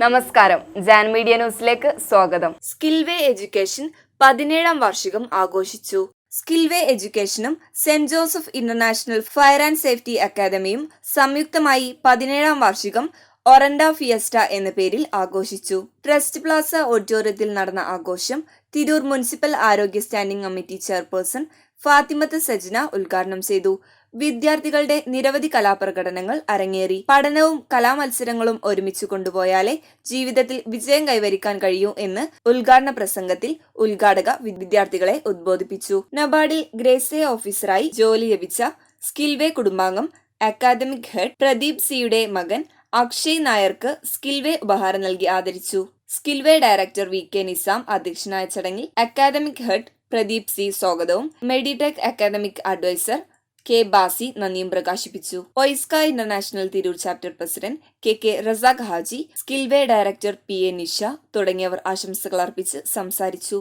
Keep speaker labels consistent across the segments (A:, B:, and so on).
A: നമസ്കാരം. ജാൻ മീഡിയ ന്യൂസിലേക്ക് സ്വാഗതം. സ്കിൽവേ എഡ്യൂക്കേഷൻ പതിനേഴാം വാർഷികം ആഘോഷിച്ചു. Skillway എഡ്യൂക്കേഷനും saint Joseph international fire and safety അക്കാദമിയും സംയുക്തമായി പതിനേഴാം വാർഷികം ഒറൻഡ ഫിയസ്റ്റ എന്ന പേരിൽ ആഘോഷിച്ചു. ട്രസ്റ്റ് പ്ലാസ ഓഡിറ്റോറിയത്തിൽ നടന്ന ആഘോഷം തിരൂർ മുനിസിപ്പൽ ആരോഗ്യ standing committee chairperson Fathimath Sajna ഉദ്ഘാടനം ചെയ്തു. വിദ്യാർത്ഥികളുടെ നിരവധി കലാപ്രകടനങ്ങൾ അരങ്ങേറി. പഠനവും കലാമത്സരങ്ങളും ഒരുമിച്ച് കൊണ്ടുപോയാലേ ജീവിതത്തിൽ വിജയം കൈവരിക്കാൻ കഴിയൂ എന്ന് ഉദ്ഘാടന പ്രസംഗത്തിൽ ഉദ്ഘാടക വിദ്യാർത്ഥികളെ ഉദ്ബോധിപ്പിച്ചു. നബാർഡിൽ ഗ്രേസെ ഓഫീസറായി ജോലി ലഭിച്ച സ്കിൽവേ കുടുംബാംഗം അക്കാദമിക് ഹെഡ് പ്രദീപ് സിയുടെ മകൻ അക്ഷയ് നായർക്ക് സ്കിൽവേ ഉപഹാരം നൽകി ആദരിച്ചു. Skillway director V K Nizam അധ്യക്ഷനായ ചടങ്ങിൽ അക്കാദമിക് ഹെഡ് പ്രദീപ് സി സ്വാഗതവും Meditech academic adviser K Basi നന്ദിയും പ്രകാശിപ്പിച്ചു. OISCA international Tirur chapter president K K Razak Haji Skillway director P A Nisha തുടങ്ങിയവർ ആശംസകൾ അർപ്പിച്ച് സംസാരിച്ചു.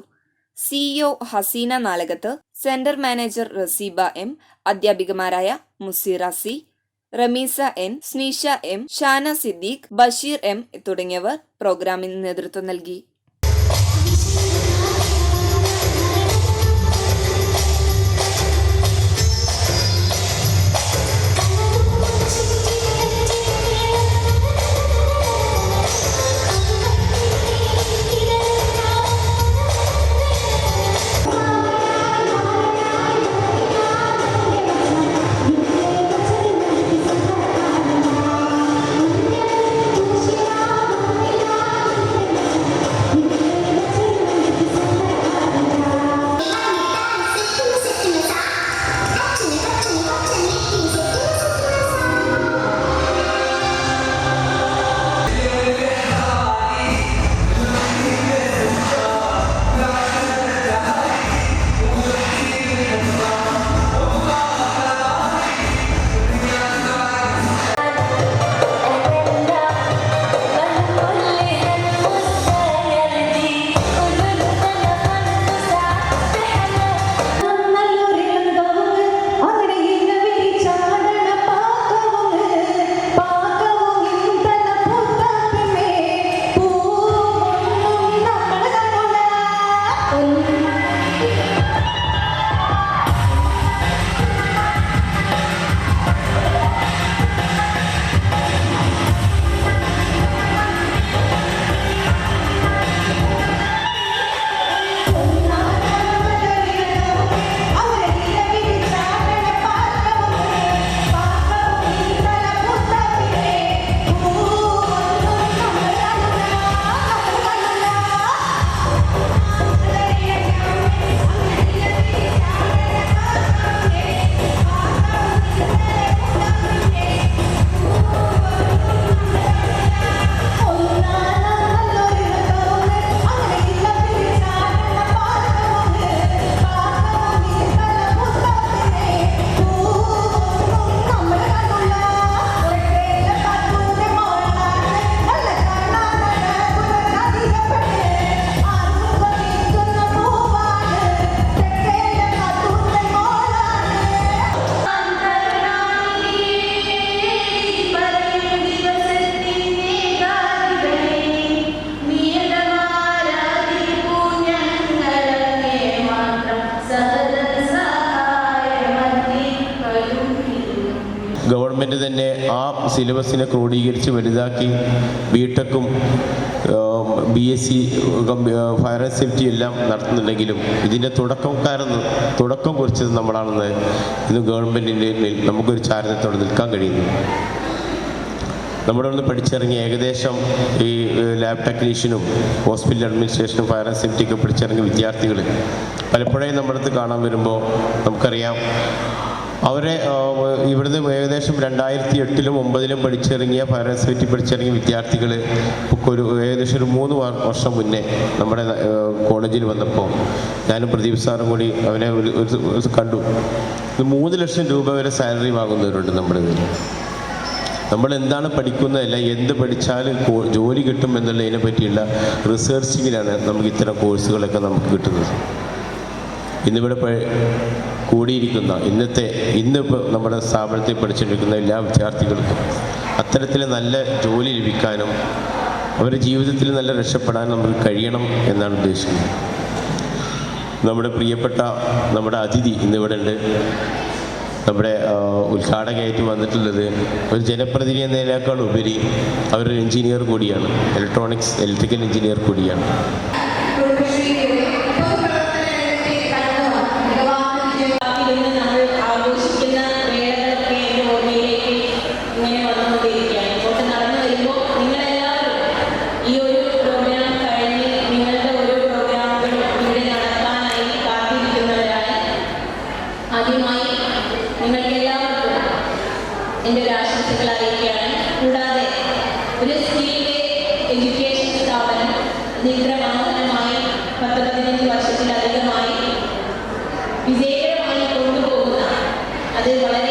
A: CEO Haseena Nalakath centre manager Raseeba M അധ്യാപികമാരായ Museera C Ramees N Sneesha M Shana Siddique Basheer M തുടങ്ങിയവർ പ്രോഗ്രാമിന് നേതൃത്വം നൽകി.
B: Government തന്നെ ആ സിലബസിനെ ക്രോഡീകരിച്ച് വലുതാക്കി ബിടെക്കും B S C fire and safety എല്ലാം നടത്തുന്നുണ്ടെങ്കിലും ഇതിന്റെ തുടക്കക്കാരെന്ന് തുടക്കം കുറിച്ചത് നമ്മളാണെന്ന് ഇന്ന് ഗവൺമെന്റിന്റെ നമുക്കൊരു ചാരനത്തോടെ നിൽക്കാൻ കഴിയുന്നു. നമ്മുടെ ഒന്ന് പഠിച്ചിറങ്ങി ഏകദേശം ഈ ലാബ് ടെക്നീഷ്യനും ഹോസ്പിറ്റൽ അഡ്മിനിസ്ട്രേഷനും ഫയർ ആൻഡ് സേഫ്റ്റിയൊക്കെ പഠിച്ചിറങ്ങിയ വിദ്യാർത്ഥികൾ പലപ്പോഴേ നമ്മുടെ അടുത്ത് കാണാൻ വരുമ്പോൾ നമുക്കറിയാം അവരെ ഇവിടുന്ന് ഏകദേശം രണ്ടായിരത്തി എട്ടിലും ഒമ്പതിലും പഠിച്ചിറങ്ങിയ ഫയർ പഠിച്ചിറങ്ങിയ വിദ്യാർത്ഥികൾ ഒരു ഏകദേശം ഒരു മൂന്ന് വർഷം മുന്നേ നമ്മുടെ കോളേജിൽ വന്നപ്പോൾ ഞാനും പ്രദീപ് സാറും കൂടി അവനെ ഒരു കണ്ടു. മൂന്ന് ലക്ഷം രൂപ വരെ സാലറി വാങ്ങുന്നവരുണ്ട് നമ്മുടെ ഇതിൽ നമ്മൾ എന്താണ് പഠിക്കുന്നതല്ല എന്ത് പഠിച്ചാലും ജോലി കിട്ടും എന്നുള്ളതിനെ പറ്റിയുള്ള റിസർച്ചിങ്ങിലാണ് നമുക്ക് ഇത്തരം കോഴ്സുകളൊക്കെ നമുക്ക് കിട്ടുന്നത്. ഇന്നിവിടെ കൂടിയിരിക്കുന്ന ഇന്നത്തെ ഇന്നിപ്പോൾ നമ്മുടെ സ്ഥാപനത്തിൽ പഠിച്ചിരിക്കുന്ന എല്ലാ വിദ്യാർത്ഥികൾക്കും അത്തരത്തിൽ നല്ല ജോലി ലഭിക്കാനും അവരുടെ ജീവിതത്തിൽ നല്ല രക്ഷപ്പെടാൻ നമുക്ക് കഴിയണം എന്നാണ് ഉദ്ദേശിക്കുന്നത്. നമ്മുടെ പ്രിയപ്പെട്ട നമ്മുടെ അതിഥി ഇന്നിവിടെ ഉണ്ട്. നമ്മുടെ ഉദ്ഘാടകയായിട്ട് വന്നിട്ടുള്ളത് ഒരു ജനപ്രതിനിധി എന്നതിനേക്കാൾ ഉപരി അവരൊരു എഞ്ചിനീയർ കൂടിയാണ്. ഇലക്ട്രോണിക്സ് ഇലക്ട്രിക്കൽ എഞ്ചിനീയർ കൂടിയാണ്.
C: அதே வலை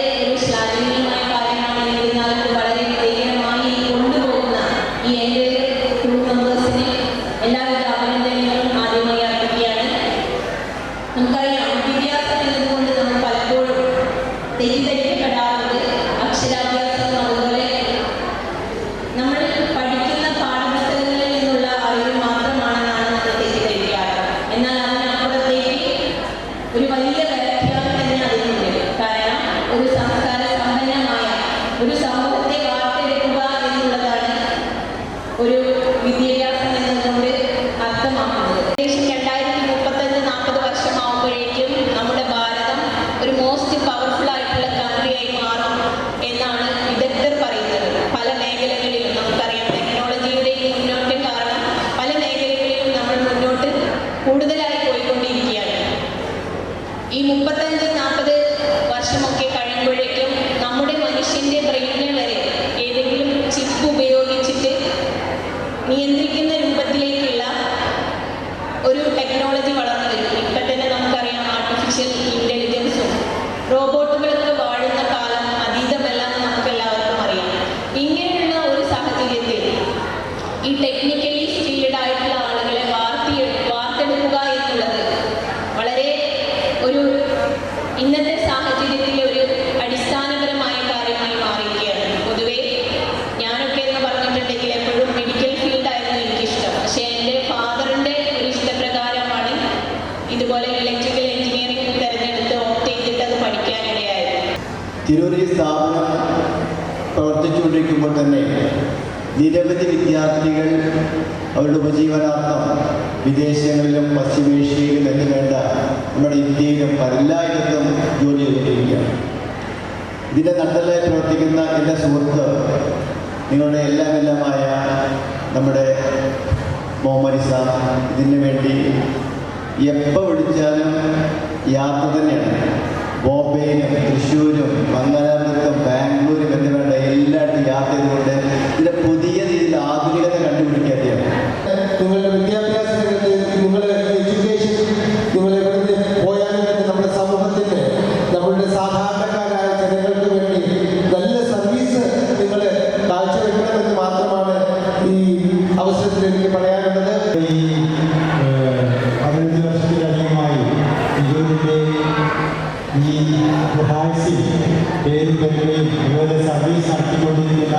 C: തന്നെ.
D: നിരവധി വിദ്യാർത്ഥികൾ അവരുടെ ഉപജീവനാർത്ഥം വിദേശങ്ങളിലും പശ്ചിമേഷ്യയിലും എന്ന് വേണ്ട നമ്മുടെ ഇന്ത്യയിലും എല്ലായിടത്തും ജോലി ചെയ്തിരിക്കുകയാണ് ഇതിന്റെ നട്ടലായി പ്രവർത്തിക്കുന്ന എന്റെ സുഹൃത്ത് നിങ്ങളുടെ എല്ലാം എല്ലാമായ നമ്മുടെ മുഹമ്മദ് ഇസാം ഇതിനു വേണ്ടി എപ്പോൾ വിളിച്ചാലും യാത്ര തന്നെയാണ്. ബോംബെയിലും തൃശ്ശൂരും മംഗലാപുരത്തും ബാംഗ്ലൂരും എന്നിവ എല്ലായിടത്തും യാത്ര ചെയ്തുകൊണ്ട്
E: ഈ
F: ഹാക്സിൽ പേരും പെരുകയും അതുപോലെ സർവീസ് നടത്തിക്കൊണ്ടിരിക്കുന്ന